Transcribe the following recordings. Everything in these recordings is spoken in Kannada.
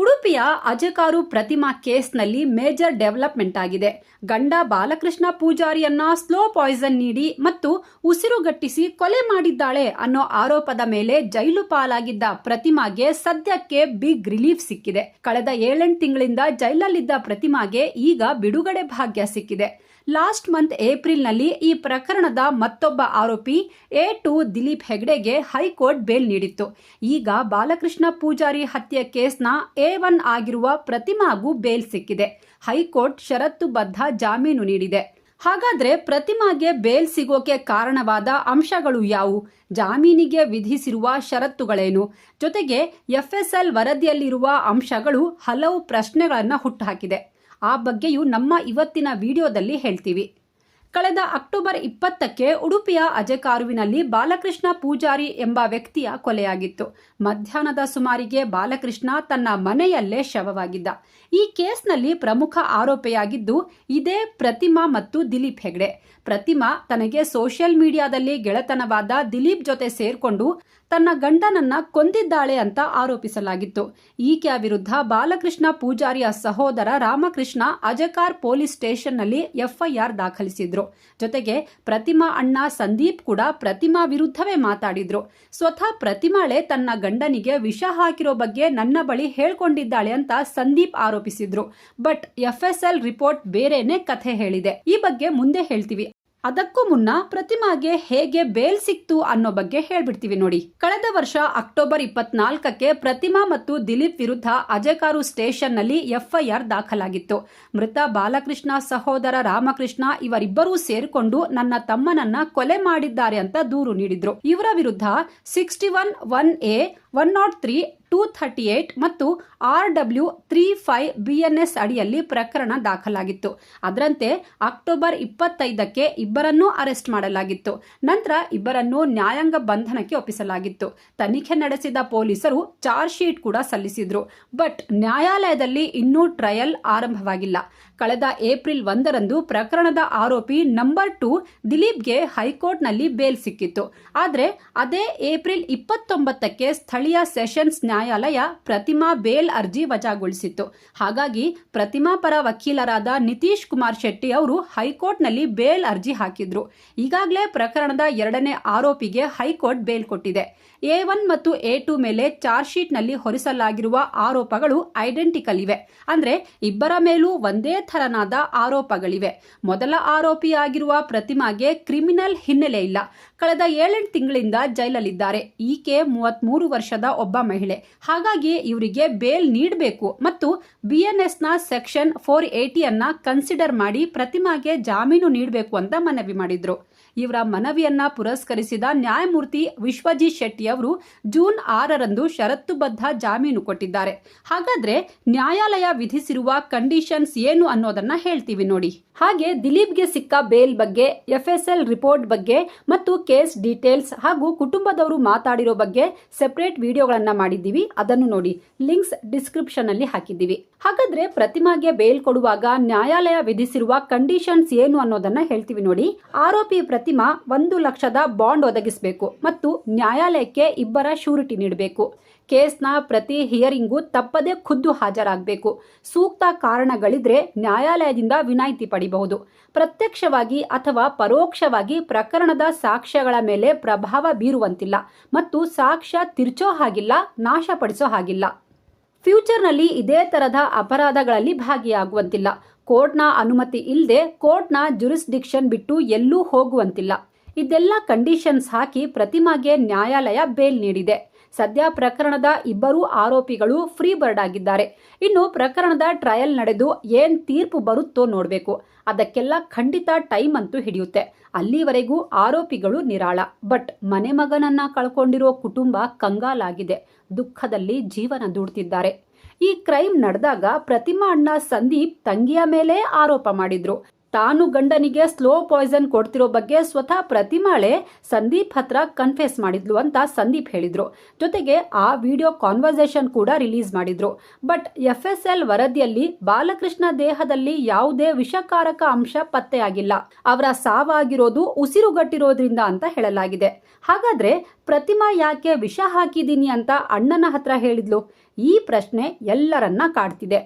ಉಡುಪಿಯ ಅಜಕಾರು ಪ್ರತಿಮಾ ಕೇಸ್ನಲ್ಲಿ ಮೇಜರ್ ಡೆವಲಪ್ಮೆಂಟ್ ಆಗಿದೆ. ಗಂಡ ಬಾಲಕೃಷ್ಣ ಪೂಜಾರಿಯನ್ನ ಸ್ಲೋ ಪಾಯ್ಸನ್ ನೀಡಿ ಮತ್ತು ಉಸಿರುಗಟ್ಟಿಸಿ ಕೊಲೆ ಮಾಡಿದ್ದಾಳೆ ಅನ್ನೋ ಆರೋಪದ ಮೇಲೆ ಜೈಲು ಪಾಲಾಗಿದ್ದ ಪ್ರತಿಮಾಗೆ ಸದ್ಯಕ್ಕೆ ಬಿಗ್ ರಿಲೀಫ್ ಸಿಕ್ಕಿದೆ. ಕಳೆದ ಏಳೆಂಟು ತಿಂಗಳಿಂದ ಜೈಲಲ್ಲಿದ್ದ ಪ್ರತಿಮಾಗೆ ಈಗ ಬಿಡುಗಡೆ ಭಾಗ್ಯ ಸಿಕ್ಕಿದೆ. ಲಾಸ್ಟ್ ಮಂತ್ ಏಪ್ರಿಲ್ನಲ್ಲಿ ಈ ಪ್ರಕರಣದ ಮತ್ತೊಬ್ಬ ಆರೋಪಿ ಎ ಟು ದಿಲೀಪ್ ಹೆಗ್ಡೆಗೆ ಹೈಕೋರ್ಟ್ ಬೇಲ್ ನೀಡಿತ್ತು. ಈಗ ಬಾಲಕೃಷ್ಣ ಪೂಜಾರಿ ಹತ್ಯೆ ಕೇಸ್ನ ಎ ಒನ್ ಆಗಿರುವ ಪ್ರತಿಮಾಗೂ ಬೇಲ್ ಸಿಕ್ಕಿದೆ. ಹೈಕೋರ್ಟ್ ಷರತ್ತುಬದ್ಧ ಜಾಮೀನು ನೀಡಿದೆ. ಹಾಗಾದ್ರೆ ಪ್ರತಿಮಾಗೆ ಬೇಲ್ ಸಿಗೋಕೆ ಕಾರಣವಾದ ಅಂಶಗಳು ಯಾವುವು? ಜಾಮೀನಿಗೆ ವಿಧಿಸಿರುವ ಷರತ್ತುಗಳೇನು? ಜೊತೆಗೆ ಎಫ್ಎಸ್ಎಲ್ ವರದಿಯಲ್ಲಿರುವ ಅಂಶಗಳು ಹಲವು ಪ್ರಶ್ನೆಗಳನ್ನು ಹುಟ್ಟುಹಾಕಿದೆ. ಆ ಬಗ್ಗೆಯೂ ನಮ್ಮ ಇವತ್ತಿನ ವಿಡಿಯೋದಲ್ಲಿ ಹೇಳ್ತೀವಿ. ಕಳೆದ ಅಕ್ಟೋಬರ್ ಇಪ್ಪತ್ತಕ್ಕೆ ಉಡುಪಿಯ ಅಜಕಾರುವಿನಲ್ಲಿ ಬಾಲಕೃಷ್ಣ ಪೂಜಾರಿ ಎಂಬ ವ್ಯಕ್ತಿಯ ಕೊಲೆಯಾಗಿತ್ತು. ಮಧ್ಯಾಹ್ನದ ಸುಮಾರಿಗೆ ಬಾಲಕೃಷ್ಣ ತನ್ನ ಮನೆಯಲ್ಲೇ ಶವವಾಗಿದ್ದ. ಈ ಕೇಸ್ನಲ್ಲಿ ಪ್ರಮುಖ ಆರೋಪಿಯಾಗಿದ್ದು, ಇದೇ ಪ್ರತಿಮಾ ಮತ್ತು ದಿಲೀಪ್ ಹೆಗ್ಡೆ. ಪ್ರತಿಮಾ ತನಗೆ ಸೋಷಿಯಲ್ ಮೀಡಿಯಾದಲ್ಲಿ ಗೆಳೆತನವಾದ ದಿಲೀಪ್ ಜೊತೆ ಸೇರ್ಕೊಂಡು ತನ್ನ ಗಂಡನನ್ನ ಕೊಂದಿದ್ದಾಳೆ ಅಂತ ಆರೋಪಿಸಲಾಗಿತ್ತು. ಈಕೆಯ ವಿರುದ್ಧ ಬಾಲಕೃಷ್ಣ ಪೂಜಾರಿಯ ಸಹೋದರ ರಾಮಕೃಷ್ಣ ಅಜಕಾರ್ ಪೊಲೀಸ್ ಸ್ಟೇಷನ್ನಲ್ಲಿ ಎಫ್ಐಆರ್ ದಾಖಲಿಸಿದ್ರು. ಜೊತೆಗೆ ಪ್ರತಿಮಾ ಅಣ್ಣ ಸಂದೀಪ್ ಕೂಡ ಪ್ರತಿಮಾ ವಿರುದ್ಧವೇ ಮಾತಾಡಿದ್ರು. ಸ್ವತಃ ಪ್ರತಿಮಾಳೆ ತನ್ನ ಗಂಡನಿಗೆ ವಿಷ ಹಾಕಿರೋ ಬಗ್ಗೆ ನನ್ನ ಬಳಿ ಹೇಳ್ಕೊಂಡಿದ್ದಾಳೆ ಅಂತ ಸಂದೀಪ್ ಆರೋಪಿಸಿದ್ರು. ಬಟ್ ಎಫ್ಎಸ್ಎಲ್ ರಿಪೋರ್ಟ್ ಬೇರೆನೆ ಕಥೆ ಹೇಳಿದೆ. ಈ ಬಗ್ಗೆ ಮುಂದೆ ಹೇಳ್ತೀವಿ. ಅದಕ್ಕೂ ಮುನ್ನ ಪ್ರತಿಮಾಗೆ ಹೇಗೆ ಬೇಲ್ ಸಿಕ್ತು ಅನ್ನೋ ಬಗ್ಗೆ ಹೇಳ್ಬಿಡ್ತೀವಿ ನೋಡಿ. ಕಳೆದ ವರ್ಷ ಅಕ್ಟೋಬರ್ ಇಪ್ಪತ್ನಾಲ್ಕಕ್ಕೆ ಪ್ರತಿಮಾ ಮತ್ತು ದಿಲೀಪ್ ವಿರುದ್ಧ ಅಜಕಾರು ಸ್ಟೇಷನ್ನಲ್ಲಿ ಎಫ್ಐಆರ್ ದಾಖಲಾಗಿತ್ತು. ಮೃತ ಬಾಲಕೃಷ್ಣ ಸಹೋದರ ರಾಮಕೃಷ್ಣ ಇವರಿಬ್ಬರೂ ಸೇರಿಕೊಂಡು ನನ್ನ ತಮ್ಮನನ್ನ ಕೊಲೆ ಮಾಡಿದ್ದಾರೆ ಅಂತ ದೂರು ನೀಡಿದ್ರು. ಇವರ ವಿರುದ್ಧ sixty one one A one not three two thirty eight ಮತ್ತು R W three five B S ಅಡಿಯಲ್ಲಿ ಪ್ರಕರಣ ದಾಖಲಾಗಿತ್ತು. ಅದರಂತೆ ಅಕ್ಟೋಬರ್ ಇಪ್ಪತ್ತೈದಕ್ಕೆ ಇಬ್ಬರನ್ನೂ ಅರೆಸ್ಟ್ ಮಾಡಲಾಗಿತ್ತು. ನಂತರ ಇಬ್ಬರನ್ನು ನ್ಯಾಯಾಂಗ ಬಂಧನಕ್ಕೆ ಒಪ್ಪಿಸಲಾಗಿತ್ತು. ತನಿಖೆ ನಡೆಸಿದ ಪೊಲೀಸರು ಚಾರ್ಜ್ ಶೀಟ್ ಕೂಡ ಸಲ್ಲಿಸಿದ್ರು. ಬಟ್ ನ್ಯಾಯಾಲಯದಲ್ಲಿ ಇನ್ನೂ ಟ್ರಯಲ್ ಆರಂಭವಾಗಿಲ್ಲ. ಕಳೆದ ಏಪ್ರಿಲ್ ಒಂದರಂದು ಪ್ರಕರಣದ ಆರೋಪಿ ನಂಬರ್ ಟು ದಿಲೀಪ್ಗೆ ಹೈಕೋರ್ಟ್ನಲ್ಲಿ ಬೇಲ್ ಸಿಕ್ಕಿತ್ತು. ಆದರೆ ಅದೇ ಏಪ್ರಿಲ್ ಇಪ್ಪತ್ತೊಂಬತ್ತಕ್ಕೆ ಸ್ಥಳೀಯ ಸೆಷನ್ಸ್ ಪ್ರತಿಮಾ ಬೇಲ್ ಅರ್ಜಿ ವಜಾಗೊಳಿಸಿತ್ತು. ಹಾಗಾಗಿ ಪ್ರತಿಮಾ ಪರ ವಕೀಲರಾದ ನಿತೀಶ್ ಕುಮಾರ್ ಶೆಟ್ಟಿ ಅವರು ಹೈಕೋರ್ಟ್ನಲ್ಲಿ ಬೇಲ್ ಅರ್ಜಿ ಹಾಕಿದ್ರು. ಈಗಾಗಲೇ ಪ್ರಕರಣದ ಎರಡನೇ ಆರೋಪಿಗೆ ಹೈಕೋರ್ಟ್ ಬೇಲ್ ಕೊಟ್ಟಿದೆ. ಎ ಒನ್ ಮತ್ತು ಎ ಟು ಮೇಲೆ ಚಾರ್ಜ್ ಶೀಟ್ನಲ್ಲಿ ಹೊರಿಸಲಾಗಿರುವ ಆರೋಪಗಳು ಐಡೆಂಟಿಕಲ್ ಇವೆ. ಅಂದ್ರೆ ಇಬ್ಬರ ಮೇಲೂ ಒಂದೇ ಥರನಾದ ಆರೋಪಗಳಿವೆ. ಮೊದಲ ಆರೋಪಿಯಾಗಿರುವ ಪ್ರತಿಮಾಗೆ ಕ್ರಿಮಿನಲ್ ಹಿನ್ನೆಲೆ ಇಲ್ಲ. ಕಳೆದ ಏಳೆಂಟು ತಿಂಗಳಿಂದ ಜೈಲಲ್ಲಿದ್ದಾರೆ. ಈಕೆ ಮೂವತ್ಮೂರು ವರ್ಷದ ಒಬ್ಬ ಮಹಿಳೆ. ಹಾಗಾಗಿ ಇವರಿಗೆ ಬೇಲ್ ನೀಡಬೇಕು ಮತ್ತು ಬಿಎನ್ಎಸ್ನ ಸೆಕ್ಷನ್ ಫೋರ್ ಏಟಿಯನ್ನ ಕನ್ಸಿಡರ್ ಮಾಡಿ ಪ್ರತಿಮಾಗೆ ಜಾಮೀನು ನೀಡಬೇಕು ಅಂತ ಮನವಿ ಮಾಡಿದ್ರು. ಇವರ ಮನವಿಯನ್ನ ಪುರಸ್ಕರಿಸಿದ ನ್ಯಾಯಮೂರ್ತಿ ವಿಶ್ವಜಿತ್ ಶೆಟ್ಟಿ ಅವರು ಜೂನ್ ಆರರಂದು ಷರತ್ತುಬದ್ಧ ಜಾಮೀನು ಕೊಟ್ಟಿದ್ದಾರೆ. ಹಾಗಾದ್ರೆ ನ್ಯಾಯಾಲಯ ವಿಧಿಸಿರುವ ಕಂಡೀಷನ್ಸ್ ಏನು ಅನ್ನೋದನ್ನ ಹೇಳ್ತೀವಿ ನೋಡಿ. ಹಾಗೆ ದಿಲೀಪ್ಗೆ ಸಿಕ್ಕ ಬೇಲ್ ಬಗ್ಗೆ, ಎಫ್ಎಸ್ಎಲ್ ರಿಪೋರ್ಟ್ ಬಗ್ಗೆ ಮತ್ತು ಕೇಸ್ ಡೀಟೇಲ್ಸ್ ಹಾಗೂ ಕುಟುಂಬದವರು ಮಾತಾಡಿರೋ ಬಗ್ಗೆ ಸೆಪರೇಟ್ ವಿಡಿಯೋಗಳನ್ನ ಮಾಡಿದ್ದೀವಿ. ಅದನ್ನು ನೋಡಿ. ಲಿಂಕ್ಸ್ ಡಿಸ್ಕ್ರಿಪ್ಷನ್ ಅಲ್ಲಿ ಹಾಕಿದ್ದೀವಿ. ಹಾಗಾದ್ರೆ ಪ್ರತಿಮಾಗೆ ಬೇಲ್ ಕೊಡುವಾಗ ನ್ಯಾಯಾಲಯ ವಿಧಿಸಿರುವ ಕಂಡೀಷನ್ಸ್ ಏನು ಅನ್ನೋದನ್ನ ಹೇಳ್ತೀವಿ ನೋಡಿ. ಆರೋಪಿ ಪ್ರತಿಮಾ ಒಂದು ಲಕ್ಷದ ಬಾಂಡ್ ಒದಗಿಸಬೇಕು ಮತ್ತು ನ್ಯಾಯಾಲಯಕ್ಕೆ ಇಬ್ಬರ ಶೂರಿಟಿ ನೀಡಬೇಕು. ಕೇಸ್ನ ಪ್ರತಿ ಹಿಯರಿಂಗು ತಪ್ಪದೇ ಖುದ್ದು ಹಾಜರಾಗಬೇಕು. ಸೂಕ್ತ ಕಾರಣಗಳಿದ್ರೆ ನ್ಯಾಯಾಲಯದಿಂದ ವಿನಾಯಿತಿ ಪಡಿಬಹುದು. ಪ್ರತ್ಯಕ್ಷವಾಗಿ ಅಥವಾ ಪರೋಕ್ಷವಾಗಿ ಪ್ರಕರಣದ ಸಾಕ್ಷ್ಯಗಳ ಮೇಲೆ ಪ್ರಭಾವ ಬೀರುವಂತಿಲ್ಲ ಮತ್ತು ಸಾಕ್ಷ್ಯ ತಿರ್ಚೋ ಹಾಗಿಲ್ಲ, ನಾಶಪಡಿಸೋ ಹಾಗಿಲ್ಲ. ಫ್ಯೂಚರ್ನಲ್ಲಿ ಇದೇ ತರಹದ ಅಪರಾಧಗಳಲ್ಲಿ ಭಾಗಿಯಾಗುವಂತಿಲ್ಲ. ಕೋರ್ಟ್ನ ಅನುಮತಿ ಇಲ್ಲದೆ ಕೋರ್ಟ್ನ ಜುರಿಸ್ಡಿಕ್ಷನ್ ಬಿಟ್ಟು ಎಲ್ಲೂ ಹೋಗುವಂತಿಲ್ಲ. ಇದೆಲ್ಲ ಕಂಡೀಷನ್ಸ್ ಹಾಕಿ ಪ್ರತಿಮಾಗೆ ನ್ಯಾಯಾಲಯ ಬೇಲ್ ನೀಡಿದೆ. ಸದ್ಯ ಪ್ರಕರಣದ ಇಬ್ಬರೂ ಆರೋಪಿಗಳು ಫ್ರೀ ಬರ್ಡ್ ಆಗಿದ್ದಾರೆ. ಇನ್ನು ಪ್ರಕರಣದ ಟ್ರಯಲ್ ನಡೆದು ಏನ್ ತೀರ್ಪು ಬರುತ್ತೋ ನೋಡಬೇಕು. ಅದಕ್ಕೆಲ್ಲ ಖಂಡಿತ ಟೈಮ್ ಅಂತೂ ಹಿಡಿಯುತ್ತೆ. ಅಲ್ಲಿವರೆಗೂ ಆರೋಪಿಗಳು ನಿರಾಳ. ಬಟ್ ಮನೆ ಮಗನನ್ನ ಕಳ್ಕೊಂಡಿರೋ ಕುಟುಂಬ ಕಂಗಾಲಾಗಿದೆ. ದುಃಖದಲ್ಲಿ ಜೀವನ ದೂಡ್ತಿದ್ದಾರೆ. ಈ ಕ್ರೈಮ್ ನಡೆದಾಗ ಪ್ರತಿಮಾ ಅಣ್ಣ ಸಂದೀಪ್ ತಂಗಿಯ ಮೇಲೆ ಆರೋಪ ಮಾಡಿದ್ರು. ತಾನು ಗಂಡನಿಗೆ ಸ್ಲೋ ಪಾಯ್ಸನ್ ಕೊಡ್ತಿರೋ ಬಗ್ಗೆ ಸ್ವತಃ ಪ್ರತಿಮಾಳೆ ಸಂದೀಪ್ ಹತ್ರ ಕನ್ಫೆಸ್ ಮಾಡಿದ್ಲು ಅಂತ ಸಂದೀಪ್ ಹೇಳಿದ್ರು. ಜೊತೆಗೆ ಆ ವಿಡಿಯೋ ಕಾನ್ವರ್ಸೇಷನ್ ಕೂಡ ರಿಲೀಸ್ ಮಾಡಿದ್ರು. ಬಟ್ ಎಫ್ ಎಸ್ ಎಲ್ ವರದಿಯಲ್ಲಿ ಬಾಲಕೃಷ್ಣ ದೇಹದಲ್ಲಿ ಯಾವುದೇ ವಿಷಕಾರಕ ಅಂಶ ಪತ್ತೆಯಾಗಿಲ್ಲ ಅವರ ಸಾವಾಗಿರೋದು ಉಸಿರುಗಟ್ಟಿರೋದ್ರಿಂದ ಅಂತ ಹೇಳಲಾಗಿದೆ. ಹಾಗಾದ್ರೆ ಪ್ರತಿಮಾ ಯಾಕೆ ವಿಷ ಹಾಕಿದ್ದೀನಿ ಅಂತ ಅಣ್ಣನ ಹತ್ರ ಹೇಳಿದ್ಲು? ಈ ಪ್ರಶ್ನೆ ಎಲ್ಲರನ್ನ ಕಾಡ್ತಿದೆ.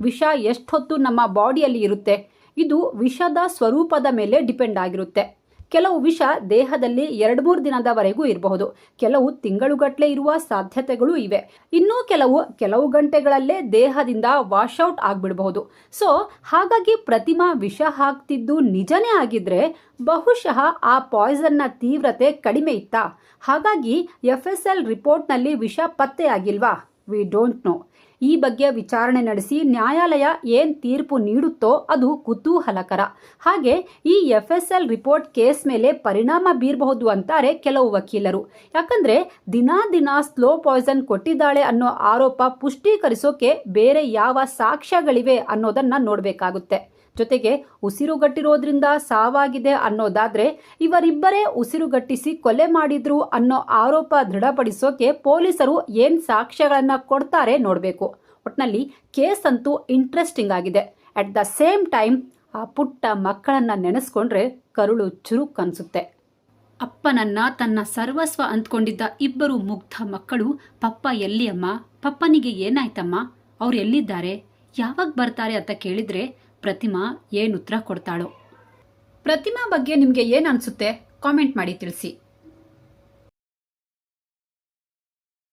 ವಿಷ ಎಷ್ಟೊತ್ತು ನಮ್ಮ ಬಾಡಿಯಲ್ಲಿ ಇರುತ್ತೆ? ಇದು ವಿಷದ ಸ್ವರೂಪದ ಮೇಲೆ ಡಿಪೆಂಡ್ ಆಗಿರುತ್ತೆ. ಕೆಲವು ವಿಷ ದೇಹದಲ್ಲಿ ಎರಡು ಮೂರು ದಿನದವರೆಗೂ ಇರಬಹುದು. ಕೆಲವು ತಿಂಗಳುಗಟ್ಟಲೆ ಇರುವ ಸಾಧ್ಯತೆಗಳು ಇವೆ. ಇನ್ನೂ ಕೆಲವು ಕೆಲವು ಗಂಟೆಗಳಲ್ಲೇ ದೇಹದಿಂದ ವಾಶ್ಔಟ್ ಆಗ್ಬಿಡಬಹುದು. ಸೊ ಹಾಗಾಗಿ ಪ್ರತಿಮಾ ವಿಷ ಹಾಕ್ತಿದ್ದು ನಿಜನೇ ಆಗಿದ್ರೆ ಬಹುಶಃ ಆ ಪಾಯ್ಸನ್ನ ತೀವ್ರತೆ ಕಡಿಮೆ ಇತ್ತಾ? ಹಾಗಾಗಿ ಎಫ್ ಎಸ್ ಎಲ್ ರಿಪೋರ್ಟ್ನಲ್ಲಿ ವಿಷ ಪತ್ತೆಯಾಗಿಲ್ವಾ? ವಿ ಡೋಂಟ್ ನೋ ಈ ಬಗ್ಗೆ ವಿಚಾರಣೆ ನಡೆಸಿ ನ್ಯಾಯಾಲಯ ಏನ್ ತೀರ್ಪು ನೀಡುತ್ತೋ ಅದು ಕುತೂಹಲಕರ. ಹಾಗೆ ಈ F S L report case ಮೇಲೆ ಪರಿಣಾಮ ಬೀರಬಹುದು ಅಂತಾರೆ ಕೆಲವು ವಕೀಲರು. ಯಾಕಂದ್ರೆ ದಿನಾ ದಿನ ಸ್ಲೋ ಪಾಯ್ಸನ್ ಕೊಟ್ಟಿದ್ದಾಳೆ ಅನ್ನೋ ಆರೋಪ ಪುಷ್ಟೀಕರಿಸೋಕೆ ಬೇರೆ ಯಾವ ಸಾಕ್ಷ್ಯಗಳಿವೆ ಅನ್ನೋದನ್ನ ನೋಡಬೇಕಾಗುತ್ತೆ. ಜೊತೆಗೆ ಉಸಿರುಗಟ್ಟಿರೋದ್ರಿಂದ ಸಾವಾಗಿದೆ ಅನ್ನೋದಾದ್ರೆ ಇವರಿಬ್ಬರೇ ಉಸಿರುಗಟ್ಟಿಸಿ ಕೊಲೆ ಮಾಡಿದ್ರು ಅನ್ನೋ ಆರೋಪ ದೃಢಪಡಿಸೋಕೆ ಪೊಲೀಸರು ಏನ್ ಸಾಕ್ಷ್ಯಗಳನ್ನ ಕೊಡ್ತಾರೆ ನೋಡಬೇಕು. ಒಟ್ನಲ್ಲಿ ಕೇಸ್ ಅಂತೂ ಇಂಟ್ರೆಸ್ಟಿಂಗ್ ಆಗಿದೆ. ಅಟ್ ದ ಸೇಮ್ ಟೈಮ್ ಆ ಪುಟ್ಟ ಮಕ್ಕಳನ್ನ ನೆನೆಸ್ಕೊಂಡ್ರೆ ಕರುಳು ಚುರುಕ್ ಅನ್ಸುತ್ತೆ. ಅಪ್ಪನನ್ನ ತನ್ನ ಸರ್ವಸ್ವ ಅಂದ್ಕೊಂಡಿದ್ದ ಇಬ್ಬರು ಮುಗ್ಧ ಮಕ್ಕಳು, ಪಪ್ಪ ಎಲ್ಲಿಯಮ್ಮ? ಪಪ್ಪನಿಗೆ ಏನಾಯ್ತಮ್ಮ? ಅವ್ರು ಎಲ್ಲಿದ್ದಾರೆ? ಯಾವಾಗ ಬರ್ತಾರೆ? ಅಂತ ಕೇಳಿದ್ರೆ ಪ್ರತಿಮಾ ಏನು ಉತ್ತರ ಕೊಡ್ತಾಳೋ? ಪ್ರತಿಮಾ ಬಗ್ಗೆ ನಿಮಗೆ ಏನು ಅನಿಸುತ್ತೆ? ಕಾಮೆಂಟ್ ಮಾಡಿ ತಿಳಿಸಿ.